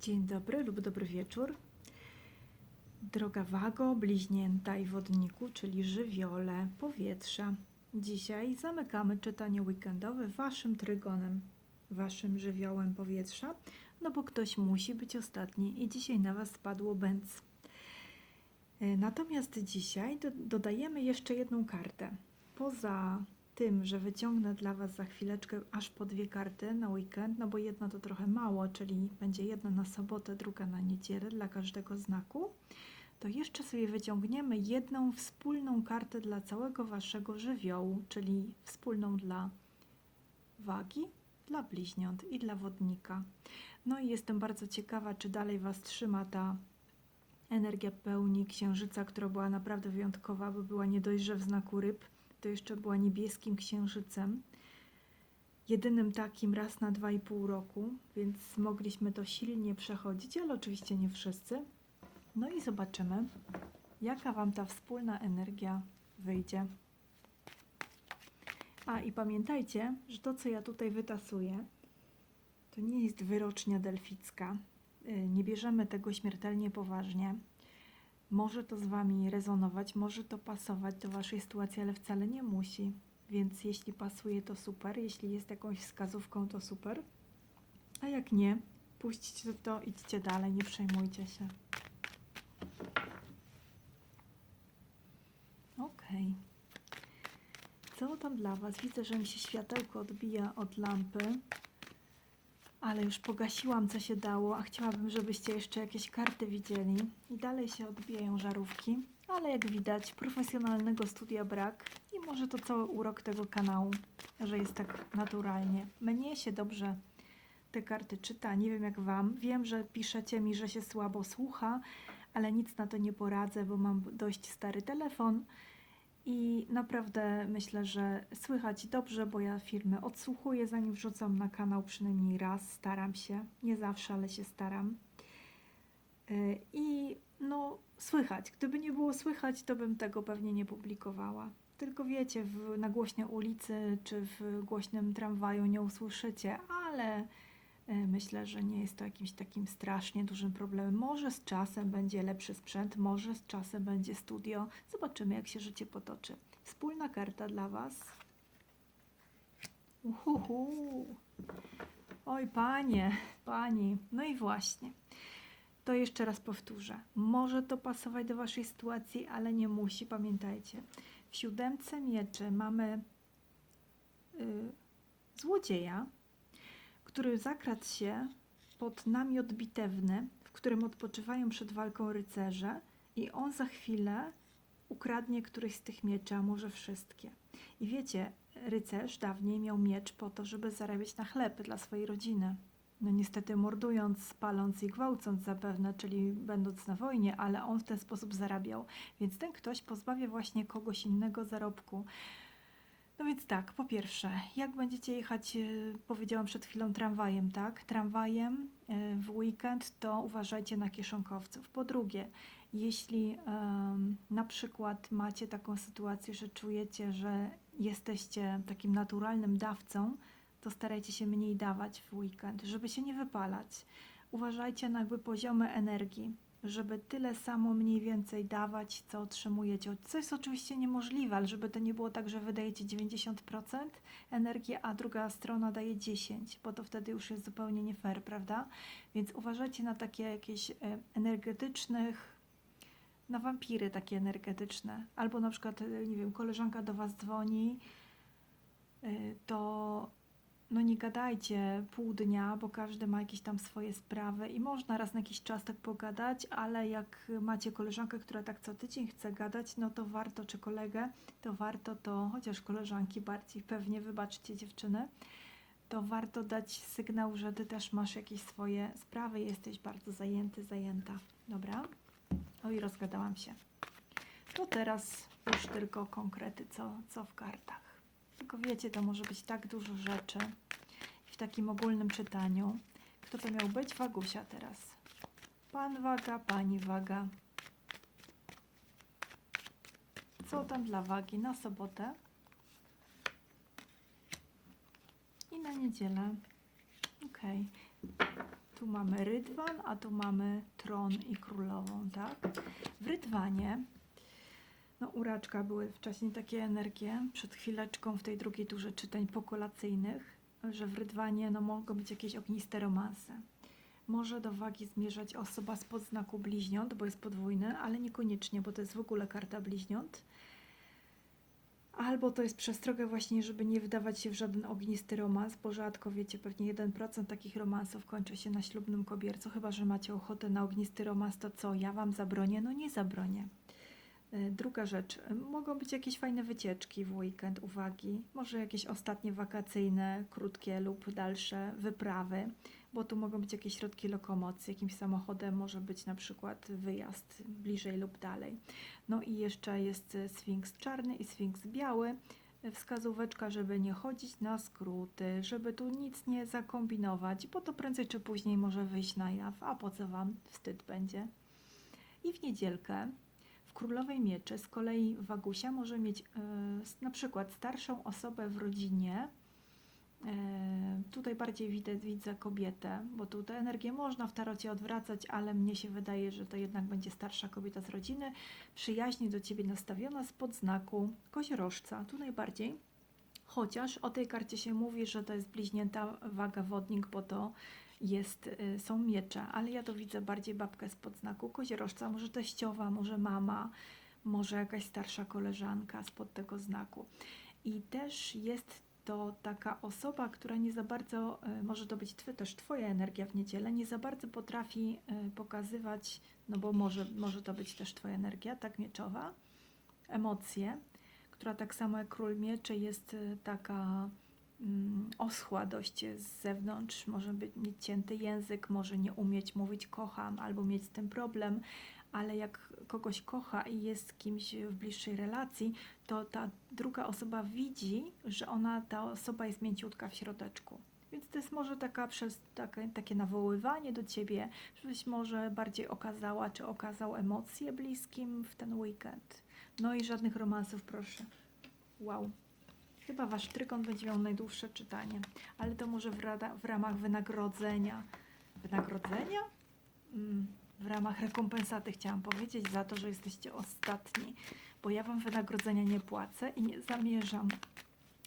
Dzień dobry lub dobry wieczór. Droga wago, bliźnięta i wodniku, czyli żywiole powietrza. Dzisiaj zamykamy czytanie weekendowe waszym trygonem, waszym żywiołem powietrza, no bo ktoś musi być ostatni i dzisiaj na was spadło bęc. E, Natomiast dzisiaj do, dodajemy jeszcze jedną kartę. Poza tym, że wyciągnę dla Was za chwileczkę aż po dwie karty na weekend, no bo jedna to trochę mało, czyli będzie jedna na sobotę, druga na niedzielę dla każdego znaku, to jeszcze sobie wyciągniemy jedną wspólną kartę dla całego Waszego żywiołu, czyli wspólną dla wagi, dla bliźniąt i dla wodnika. No i jestem bardzo ciekawa, czy dalej Was trzyma ta energia pełni księżyca, która była naprawdę wyjątkowa, bo była nie dość, że w znaku ryb, to jeszcze była niebieskim księżycem. Jedynym takim raz na dwa i pół roku, więc mogliśmy to silnie przechodzić, ale oczywiście nie wszyscy. No i zobaczymy, jaka Wam ta wspólna energia wyjdzie. A i pamiętajcie, że to, co ja tutaj wytasuję, to nie jest wyrocznia delficka. Y, Nie bierzemy tego śmiertelnie poważnie. Może to z Wami rezonować, może to pasować do Waszej sytuacji, ale wcale nie musi. Więc jeśli pasuje, to super. Jeśli jest jakąś wskazówką, to super. A jak nie, puśćcie to, idźcie dalej, nie przejmujcie się. Okej. Co tam dla Was? Widzę, że mi się światełko odbija od lampy. Ale już pogasiłam, co się dało, a chciałabym, żebyście jeszcze jakieś karty widzieli. I dalej się odbijają żarówki, ale jak widać, profesjonalnego studia brak i może to cały urok tego kanału, że jest tak naturalnie. Mnie się dobrze te karty czyta, nie wiem jak Wam. Wiem, że piszecie mi, że się słabo słucha, ale nic na to nie poradzę, bo mam dość stary telefon. I naprawdę myślę, że słychać dobrze, bo ja filmy odsłuchuję, zanim wrzucam na kanał przynajmniej raz. Staram się, nie zawsze, ale się staram. Yy, I no, słychać. Gdyby nie było słychać, to bym tego pewnie nie publikowała. Tylko wiecie, w, na głośnej ulicy czy w głośnym tramwaju nie usłyszycie, ale myślę, że nie jest to jakimś takim strasznie dużym problemem. Może z czasem będzie lepszy sprzęt, może z czasem będzie studio. Zobaczymy, jak się życie potoczy. Wspólna karta dla Was. Uhuhu. Oj, panie, pani. No i właśnie. To jeszcze raz powtórzę. Może to pasować do Waszej sytuacji, ale nie musi. Pamiętajcie. W siódemce mieczy mamy y, złodzieja, który zakradł się pod namiot bitewny, w którym odpoczywają przed walką rycerze i on za chwilę ukradnie któryś z tych mieczy, a może wszystkie. I wiecie, rycerz dawniej miał miecz po to, żeby zarabiać na chleb dla swojej rodziny. No niestety mordując, paląc i gwałcąc zapewne, czyli będąc na wojnie, ale on w ten sposób zarabiał. Więc ten ktoś pozbawia właśnie kogoś innego zarobku. No więc tak, po pierwsze, jak będziecie jechać, e, powiedziałam przed chwilą tramwajem, tak? Tramwajem e, w weekend, to uważajcie na kieszonkowców. Po drugie, jeśli em, na przykład macie taką sytuację, że czujecie, że jesteście takim naturalnym dawcą, to starajcie się mniej dawać w weekend, żeby się nie wypalać. Uważajcie na jakby poziomy energii, żeby tyle samo mniej więcej dawać, co otrzymujecie. Co jest oczywiście niemożliwe, ale żeby to nie było tak, że wydajecie 90% energii, a druga strona daje 10%, bo to wtedy już jest zupełnie nie fair, prawda? Więc uważajcie na takie jakieś e, energetycznych, na wampiry takie energetyczne. Albo na przykład, e, nie wiem, koleżanka do Was dzwoni, e, to no nie gadajcie pół dnia, bo każdy ma jakieś tam swoje sprawy i można raz na jakiś czas tak pogadać, ale jak macie koleżankę, która tak co tydzień chce gadać, no to warto, czy kolegę, to warto to, chociaż koleżanki bardziej pewnie, wybaczcie dziewczyny, to warto dać sygnał, że ty też masz jakieś swoje sprawy, jesteś bardzo zajęty, zajęta. Dobra? O i rozgadałam się. To teraz już tylko konkrety, co, co w kartach. Tylko wiecie, to może być tak dużo rzeczy w takim ogólnym czytaniu. Kto to miał być? Wagusia teraz. Pan waga, pani waga. Co tam dla wagi na sobotę i na niedzielę? Okej. Tu mamy rydwan, a tu mamy tron i królową, tak? W rydwanie, no uraczka były wcześniej takie energie, przed chwileczką w tej drugiej turze czytań pokolacyjnych, że w rydwanie no, mogą być jakieś ogniste romanse. Może do wagi zmierzać osoba spod znaku bliźniąt, bo jest podwójny, ale niekoniecznie, bo to jest w ogóle karta bliźniąt. Albo to jest przestroga właśnie, żeby nie wdawać się w żaden ognisty romans, bo rzadko wiecie, pewnie 1% takich romansów kończy się na ślubnym kobiercu, chyba że macie ochotę na ognisty romans, to co, ja wam zabronię? No nie zabronię. Y, Druga rzecz, y, mogą być jakieś fajne wycieczki w weekend, uwagi, może jakieś ostatnie wakacyjne, krótkie lub dalsze wyprawy, bo tu mogą być jakieś środki lokomocji, jakimś samochodem może być na przykład wyjazd bliżej lub dalej. No i jeszcze jest sfinks czarny i sfinks biały. Y, Wskazóweczka, żeby nie chodzić na skróty, żeby tu nic nie zakombinować, bo to prędzej czy później może wyjść na jaw, a po co wam wstyd będzie. I w niedzielkę Królowej Mieczy z kolei Wagusia może mieć e, na przykład starszą osobę w rodzinie. E, tutaj bardziej widzę, widzę kobietę, bo tu tę energię można w tarocie odwracać, ale mnie się wydaje, że to jednak będzie starsza kobieta z rodziny, przyjaźnie do ciebie nastawiona spod znaku koziorożca. Tu najbardziej. Chociaż o tej karcie się mówi, że to jest bliźnięta waga wodnik, bo to jest, y, są miecze, ale ja to widzę bardziej babkę spod znaku koziorożca, może teściowa, może mama, może jakaś starsza koleżanka spod tego znaku. I też jest to taka osoba, która nie za bardzo, y, może to być twy, też Twoja energia w niedzielę, nie za bardzo potrafi y, pokazywać, no bo może, może to być też Twoja energia, tak mieczowa, emocje, która tak samo jak król mieczy jest taka oschła dość z zewnątrz, może być, mieć cięty język, może nie umieć mówić kocham albo mieć z tym problem, ale jak kogoś kocha i jest z kimś w bliższej relacji, to ta druga osoba widzi, że ona, ta osoba jest mięciutka w środeczku. Więc to jest może taka przez takie, takie nawoływanie do ciebie, żebyś może bardziej okazała czy okazał emocje bliskim w ten weekend. No i żadnych romansów, proszę. Wow. Chyba wasz trójkąt będzie miał najdłuższe czytanie, ale to może w, rada, w ramach wynagrodzenia. Wynagrodzenia? Mm, w ramach rekompensaty chciałam powiedzieć za to, że jesteście ostatni, bo ja wam wynagrodzenia nie płacę i nie zamierzam.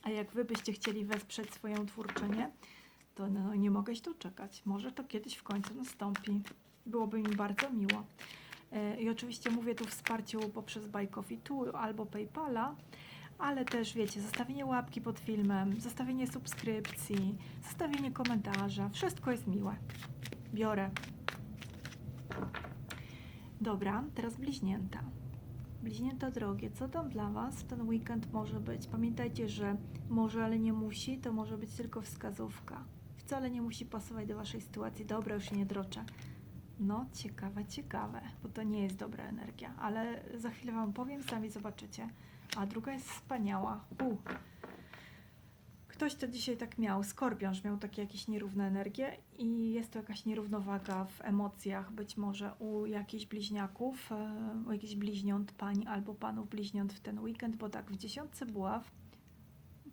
A jak wy byście chcieli wesprzeć swoją twórczynię, to no, nie mogę się doczekać. Może to kiedyś w końcu nastąpi. Byłoby mi bardzo miło. E, I oczywiście mówię tu wsparciu poprzez Buy Coffee Tu albo PayPala, ale też wiecie, zostawienie łapki pod filmem, zostawienie subskrypcji, zostawienie komentarza, wszystko jest miłe. Biorę. Dobra, teraz bliźnięta. Bliźnięta drogie, co tam dla Was w ten weekend może być? Pamiętajcie, że może, ale nie musi, to może być tylko wskazówka. Wcale nie musi pasować do Waszej sytuacji. Dobra, już się nie droczę. No, ciekawe, ciekawe, bo to nie jest dobra energia, ale za chwilę Wam powiem, sami zobaczycie. A druga jest wspaniała. U. Ktoś to dzisiaj tak miał, skorpiąż miał takie jakieś nierówne energie i jest to jakaś nierównowaga w emocjach, być może u jakichś bliźniaków, e, u jakichś bliźniąt pań albo panów bliźniąt w ten weekend, bo tak w dziesiątce buław,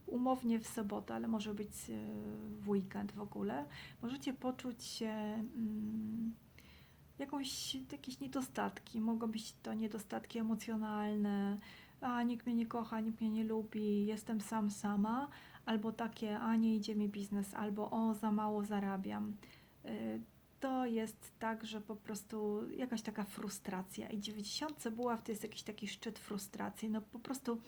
umownie w sobotę, ale może być e, w weekend w ogóle, możecie poczuć się mm, jakąś, jakieś niedostatki. Mogą być to niedostatki emocjonalne, a nikt mnie nie kocha, nikt mnie nie lubi, jestem sam sama, albo takie, a nie idzie mi biznes, albo o, za mało zarabiam. Y, To jest tak, że po prostu jakaś taka frustracja. I 90 buław to jest jakiś taki szczyt frustracji. No po prostu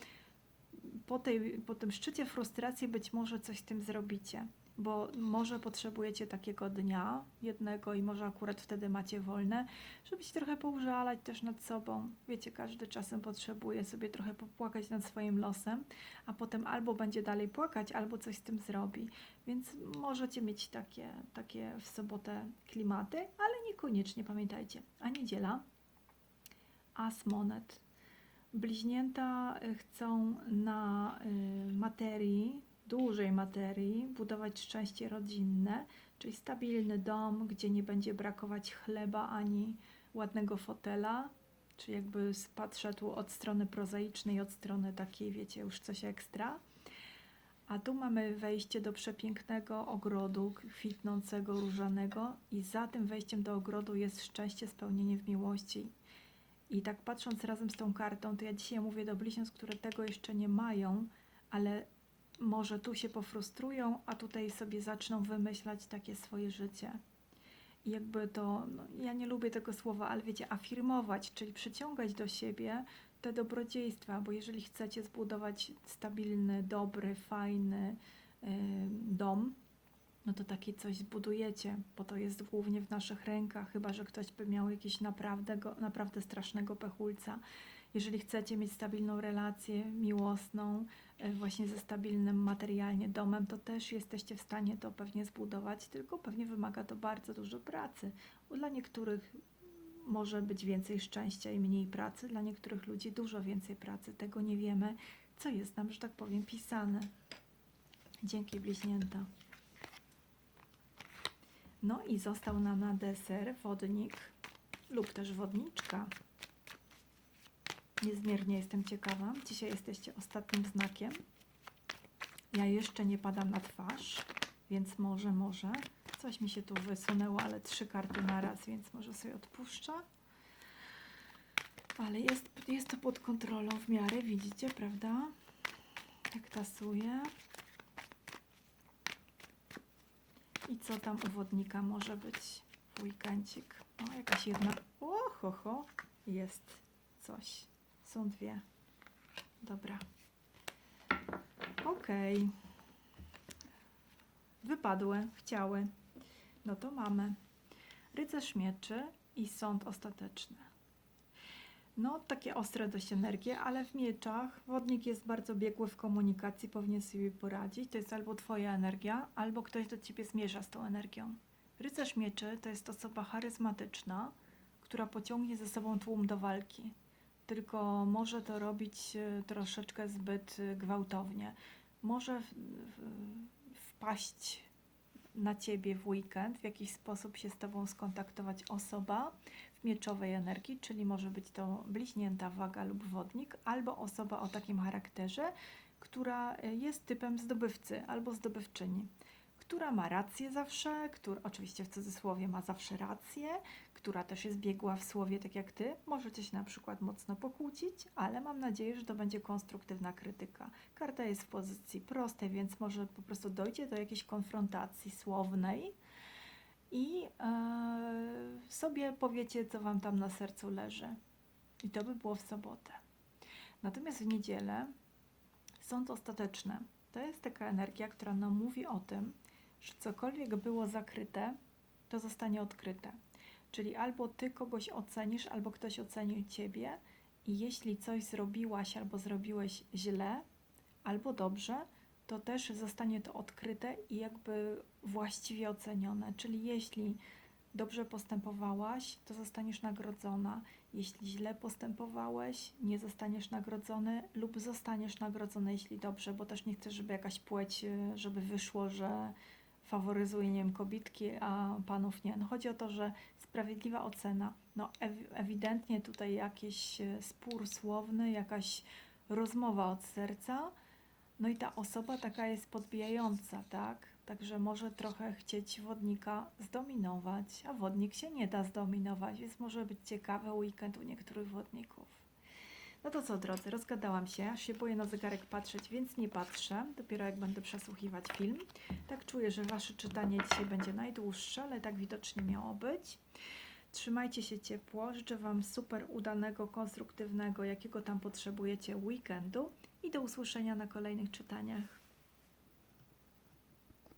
po, tej, po tym szczycie frustracji być może coś z tym zrobicie, bo może potrzebujecie takiego dnia jednego i może akurat wtedy macie wolne, żeby się trochę poużalać też nad sobą. Wiecie, każdy czasem potrzebuje sobie trochę popłakać nad swoim losem, a potem albo będzie dalej płakać, albo coś z tym zrobi. Więc możecie mieć takie, takie w sobotę klimaty, ale niekoniecznie, pamiętajcie. A niedziela? As monet. Bliźnięta y, chcą na y, materii, dużej materii, budować szczęście rodzinne, czyli stabilny dom, gdzie nie będzie brakować chleba ani ładnego fotela, czy jakby patrzę tu od strony prozaicznej, od strony takiej, wiecie, już coś ekstra. A tu mamy wejście do przepięknego ogrodu kwitnącego, różanego i za tym wejściem do ogrodu jest szczęście, spełnienie w miłości. I tak patrząc razem z tą kartą, to ja dzisiaj mówię do bliźniąt, które tego jeszcze nie mają, ale może tu się pofrustrują, a tutaj sobie zaczną wymyślać takie swoje życie. Jakby to, no, ja nie lubię tego słowa, ale wiecie, afirmować, czyli przyciągać do siebie te dobrodziejstwa, bo jeżeli chcecie zbudować stabilny, dobry, fajny y, dom, no to takie coś zbudujecie, bo to jest głównie w naszych rękach, chyba że ktoś by miał jakiś naprawdę, naprawdę strasznego pechulca. Jeżeli chcecie mieć stabilną relację miłosną, y, właśnie ze stabilnym materialnie domem, to też jesteście w stanie to pewnie zbudować, tylko pewnie wymaga to bardzo dużo pracy. Bo dla niektórych może być więcej szczęścia i mniej pracy, dla niektórych ludzi dużo więcej pracy. Tego nie wiemy, co jest nam, że tak powiem, pisane. Dzięki bliźnięta. No i został nam na deser wodnik lub też wodniczka. Niezmiernie jestem ciekawa. Dzisiaj jesteście ostatnim znakiem. Ja jeszcze nie padam na twarz, więc może, może. Coś mi się tu wysunęło, ale trzy karty na raz, więc może sobie odpuszczę. Ale jest, jest to pod kontrolą w miarę, widzicie, prawda? Tak tasuje. I co tam u wodnika może być w weekencik? O, jakaś jedna. O, ho, ho. Jest coś. Są dwie. Dobra. Okej. Wypadły, chciały. No to mamy. Rycerz mieczy i sąd ostateczny. No, takie ostre dość energie, ale w mieczach wodnik jest bardzo biegły w komunikacji, powinien sobie poradzić. To jest albo Twoja energia, albo ktoś do Ciebie zmierza z tą energią. Rycerz mieczy to jest osoba charyzmatyczna, która pociągnie ze sobą tłum do walki. Tylko może to robić e, troszeczkę zbyt e, gwałtownie. Może wpaść na Ciebie w weekend, w jakiś sposób się z Tobą skontaktować osoba w mieczowej energii, czyli może być to bliźnięta waga lub wodnik, albo osoba o takim charakterze, która y, jest typem zdobywcy albo zdobywczyni, która ma rację zawsze, która oczywiście w cudzysłowie ma zawsze rację, która też jest biegła w słowie tak jak Ty. Możecie się na przykład mocno pokłócić, ale mam nadzieję, że to będzie konstruktywna krytyka. Karta jest w pozycji prostej, więc może po prostu dojdzie do jakiejś konfrontacji słownej i e, sobie powiecie, co Wam tam na sercu leży. I to by było w sobotę. Natomiast w niedzielę sąd ostateczny. To jest taka energia, która nam mówi o tym, że cokolwiek było zakryte, to zostanie odkryte. Czyli albo ty kogoś ocenisz, albo ktoś oceni ciebie, i jeśli coś zrobiłaś albo zrobiłeś źle, albo dobrze, to też zostanie to odkryte i jakby właściwie ocenione. Czyli jeśli dobrze postępowałaś, to zostaniesz nagrodzona. Jeśli źle postępowałeś, nie zostaniesz nagrodzony lub zostaniesz nagrodzony, jeśli dobrze, bo też nie chcę, żeby jakaś płeć, y, żeby wyszło, że faworyzuje, nie wiem, kobitki, a panów nie. No chodzi o to, że sprawiedliwa ocena. No ew- ewidentnie tutaj jakiś y, spór słowny, jakaś rozmowa od serca, no i ta osoba taka jest podbijająca, tak? Także może trochę chcieć wodnika zdominować, a wodnik się nie da zdominować, więc może być ciekawy weekend u niektórych wodników. No to co, drodzy, rozgadałam się, aż się boję na zegarek patrzeć, więc nie patrzę, dopiero jak będę przesłuchiwać film. Tak czuję, że Wasze czytanie dzisiaj będzie najdłuższe, ale tak widocznie miało być. Trzymajcie się ciepło, życzę Wam super udanego, konstruktywnego, jakiego tam potrzebujecie weekendu i do usłyszenia na kolejnych czytaniach.